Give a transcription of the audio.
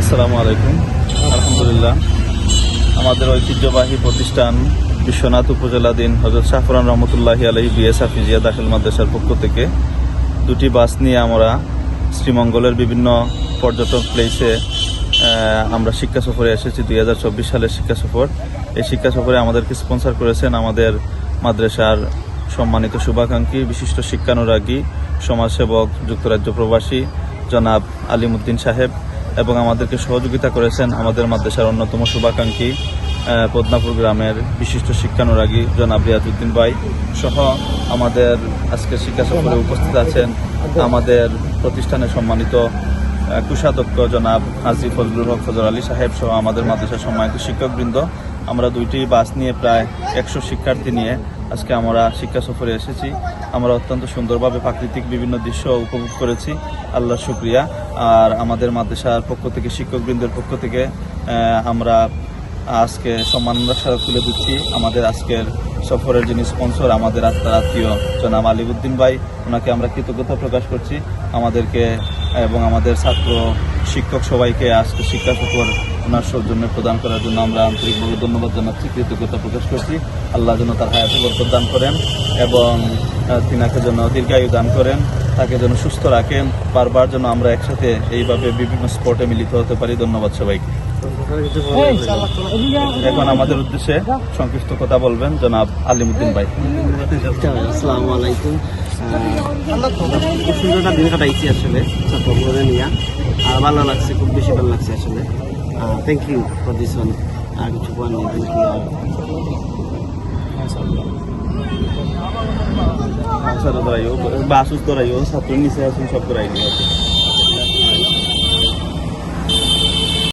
আসসালামু আলাইকুম। আলহামদুলিল্লাহ। আমাদের ঐতিহ্যবাহী প্রতিষ্ঠান বিশ্বনাথ উপজেলাধীন হজরত শাহপুরান রহমতুল্লাহি আলহী বিএস হাফিজিয়া দাখিল মাদ্রাসার পক্ষ থেকে দুটি বাস নিয়ে আমরা শ্রীমঙ্গলের বিভিন্ন পর্যটক প্লেসে আমরা শিক্ষা সফরে এসেছি। দুই হাজার চব্বিশ সালের শিক্ষা সফর। এই শিক্ষা সফরে আমাদেরকে স্পন্সর করেছেন আমাদের মাদ্রাসার সম্মানিত শুভাকাঙ্ক্ষী, বিশিষ্ট শিক্ষানুরাগী সমাজসেবক, যুক্তরাজ্য প্রবাসী জনাব আলিমুদ্দিন সাহেব এবং আমাদেরকে সহযোগিতা করেছেন আমাদের মাদ্রাসার অন্যতম শুভাকাঙ্ক্ষী পদ্মাপুর গ্রামের বিশিষ্ট শিক্ষানুরাগী জনাব রিয়াজউদ্দিন ভাই সহ আমাদের আজকের শিক্ষা সফরে উপস্থিত আছেন আমাদের প্রতিষ্ঠানে সম্মানিত কোষাধ্যক্ষ জনাব হাজি ফজলুল হক ফজর আলী সাহেব সহ আমাদের মাদ্রাসার সম্মানিত শিক্ষকবৃন্দ আমরা দুইটি বাস নিয়ে প্রায় একশো শিক্ষার্থী নিয়ে আজকে আমরা শিক্ষা সফরে এসেছি। আমরা অত্যন্ত সুন্দরভাবে প্রাকৃতিক বিভিন্ন দৃশ্য উপভোগ করেছি। আল্লাহ শুক্রিয়া। আর আমাদের মাদ্রাসার পক্ষ থেকে, শিক্ষকবৃন্দের পক্ষ থেকে আমরা আজকে সম্মাননা স্মারক তুলে দিচ্ছি। আমাদের আজকের সফরের যিনি স্পন্সর, আমাদের আত্মার আত্মীয় জনাব আলিউদ্দিন ভাই, ওনাকে আমরা কৃতজ্ঞতা প্রকাশ করছি। আমাদেরকে এবং আমাদের ছাত্র শিক্ষক সবাইকে আজকে শিক্ষা সফর ওনার সৌজন্য প্রদান করার জন্য আমরা আন্তরিকভাবে ধন্যবাদ জানাচ্ছি কৃতজ্ঞতা প্রকাশ করছি। আল্লাহ যেন তার হায়াতে বরকত দান করেন এবং তিনাকে যেন দীর্ঘায়ু দান করেন তাকে যেন সুস্থ রাখেন বারবার যেন আমরা একসাথে এইভাবে বিভিন্ন স্পটে মিলিত হতে পারি। ধন্যবাদ সবাইকে। এখন আমাদের উদ্দেশ্যে সংক্ষিপ্ত কথা বলবেন জনাব আলিমুদ্দিন ভাই। আসসালামু আলাইকুম। আহ, খুব সুন্দর একটা দিন কাটাইছি আসলে আর ভালো লাগছে, খুব বেশি ভালো লাগছে আসলে। Thank you for this one আর কিছু কোয়ার নেই থ্যাংক ইউ বাসুস ধরাইও বাসুস ধরাইও ছাত্র নিচে আসুন সব দিও